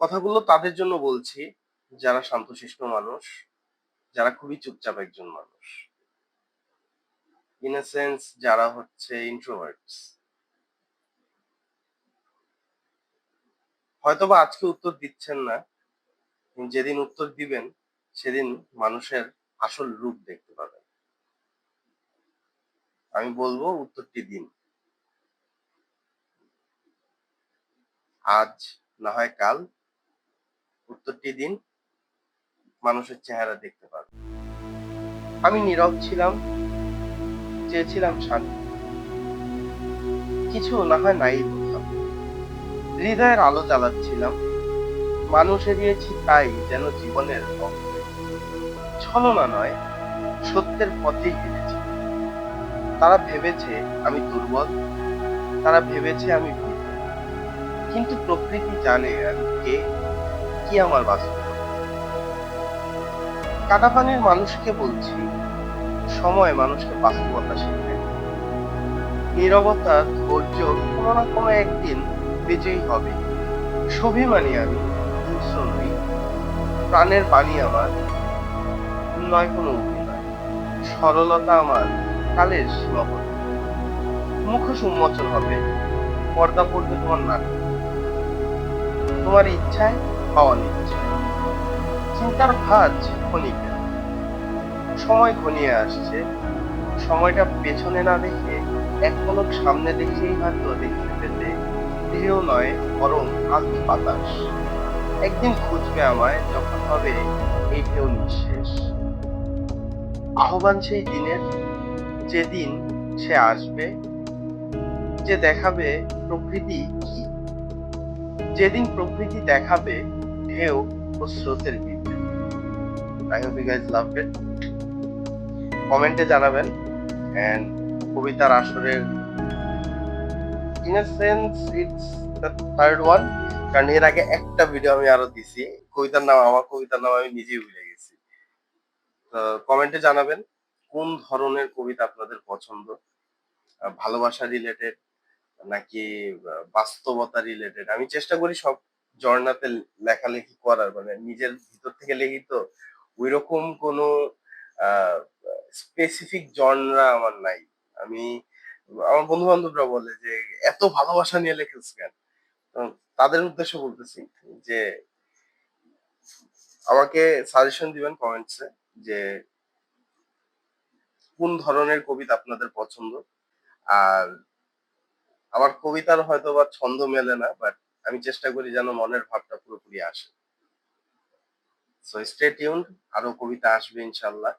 কথাগুলো তাদের জন্য বলছি, যারা শান্তশিষ্ট মানুষ, যারা খুবই চুপচাপ একজন মানুষ। ইন সেন্স যারা হচ্ছে ইন্ট্রোভার্টস হয়তোবা আজকে উত্তর দিচ্ছেন না যেদিন উত্তর দিবেন, সেদিন মানুষের আসল রূপ দেখতে পাবেন। আমি বলব, উত্তরটি দিন। আজ, না হয় কাল উত্তরটি দিন মানুষের চেহারা দেখতে পারবেন আমি নীরব ছিলাম, চেয়েছিলাম শান্তি। কিছু না হয় নাই বললাম হৃদয়ের আলো জ্বালাচ্ছিলাম। মানুষ এড়িয়েছি তাই যেন জীবনের ছলনা নয়, সত্যের পথেই হেঁটেছি। তারা ভেবেছে আমি দুর্বল, তারা ভেবেছে আমি কিন্তু প্রকৃতি জানে আমি কে। কি আমার বাস্তব? কাটাপানির মানুষকে বলছি, সময় মানুষকে বাস্তবতা শেখায় নীরবতা ধৈর্য কোনো না কোনো একদিন বিজয়ী হবে। স্বাভিমানী আমি প্রাণের বাণী আমার, নয় কোনো অভিনয় সরলতা আমার, কালের সীমাবদ্ধ। মুখোশ উন্মোচন হবে, পর্দা পড়বে তোমার নাটক তোমার ইচ্ছায় নিচ্ছায় চিন্তার ভাজ ক্ষণিকের সময় ঘনিয়ে আসছে। সময়টা পেছনে না দেখে এক পলক সামনে দেখেই হয়তো দেখতে পেতে ঢেউ নয়, বরং আলতো বাতাস। একদিন খুঁজবে আমায়, যখন হবে এই ঢেউ নিঃশেষ। আহ্বান সেই দিনের, যেদিন সে আসবে, যে দেখাবে প্রকৃতি কি? যেদিন প্রকৃতি দেখাবে ঢেউ ও স্রোতের বিপরীত। I hope you guys love it কমেন্টে জানাবেন। এন্ড কবিতার আসরের in a sense it's the third one কারণ এর আগে একটা ভিডিও আমি আরও দিছি। কবিতার নাম, আমার কবিতার নাম আমি নিজেই ভুলে গেছি। তো কমেন্টে জানাবেন, কোন ধরনের কবিতা আপনাদের পছন্দ? ভালোবাসা রিলেটেড নাকি বাস্তবতা রিলেটেড আমি চেষ্টা করি সব জর্নাতে লেখালেখি করার মানে নিজের ভিতর থেকে লিখিত ওই রকম কোনো স্পেসিফিক জনরা আমার নাই। আমি, আমার বন্ধু বান্ধবরা বলে যে, এত ভালোবাসা নিয়ে লেখিস কেন? তাদের উদ্দেশ্যে বলতেছি যে, আমাকে সাজেশন দিবেন কমেন্টসে যে, কোন ধরনের কবিতা আপনাদের পছন্দ? আর, আমার কবিতার হয়তো বা ছন্দ মেলে না বাট আমি চেষ্টা করি যেন মনের ভাবটা পুরোপুরি আসে। সো স্টে টিউন আরও কবিতা আসবে ইনশাল্লাহ।